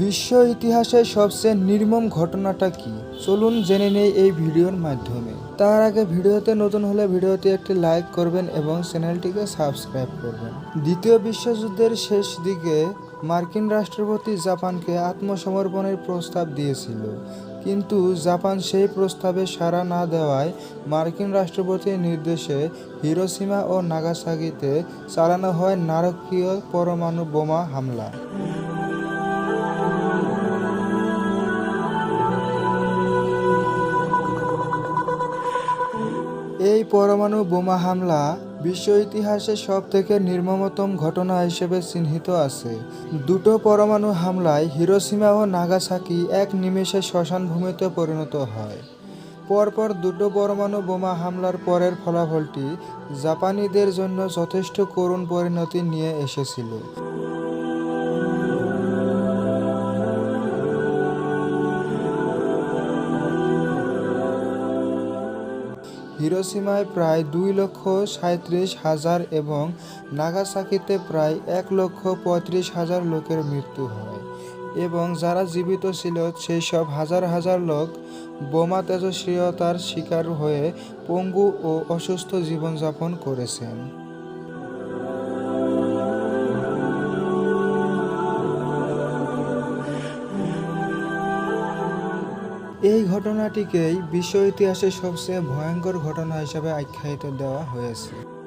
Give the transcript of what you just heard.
বিশ্ব ইতিহাসের সবচেয়ে নির্মম ঘটনাটা কি? চলুন জেনে নেই এই ভিডিওর মাধ্যমে। তার আগে ভিডিওতে নতুন হলে ভিডিওতে একটি লাইক করবেন এবং চ্যানেলটিকে সাবস্ক্রাইব করবেন। দ্বিতীয় বিশ্বযুদ্ধের শেষ দিকে মার্কিন রাষ্ট্রপতি জাপানকে আত্মসমর্পণের প্রস্তাব দিয়েছিল। কিন্তু জাপান সেই প্রস্তাবে সাড়া না দেওয়ায় মার্কিন রাষ্ট্রপতির নির্দেশে হিরোসীমা ও নাগাসাকিতে চালানো হয় নারকীয় পরমাণু বোমা হামলা। পরমাণু বোমা হামলা বিশ্ব ইতিহাসে সব থেকে নির্মমতম ঘটনা হিসেবে চিহ্নিত আছে। দুটো পরমাণু হামলায় হিরোসীমা ও নাগাসাকি এক নিমেষে শ্মশান ভূমিতে পরিণত হয়। পরপর দুটো পরমাণু বোমা হামলার পরের ফলাফলটি জাপানিদের জন্য যথেষ্ট করুণ পরিণতি নিয়ে এসেছিল। হিরোসীমায় প্রায় দুই লক্ষ সাঁত্রিশ হাজার এবং নাগাসাকিতে প্রায় এক লক্ষ পঁয়ত্রিশ হাজার লোকের মৃত্যু হয়। এবং যারা জীবিত ছিল, সেই সব হাজার হাজার লোক বোমা তেজস্ক্রিয়তার শিকার হয়ে পঙ্গু ও অসুস্থ জীবনযাপন করেছেন। এই ঘটনাটিকেই বিশ্ব ইতিহাসের সবচেয়ে ভয়ঙ্কর ঘটনা হিসাবে আখ্যায়িত দেওয়া হয়েছে।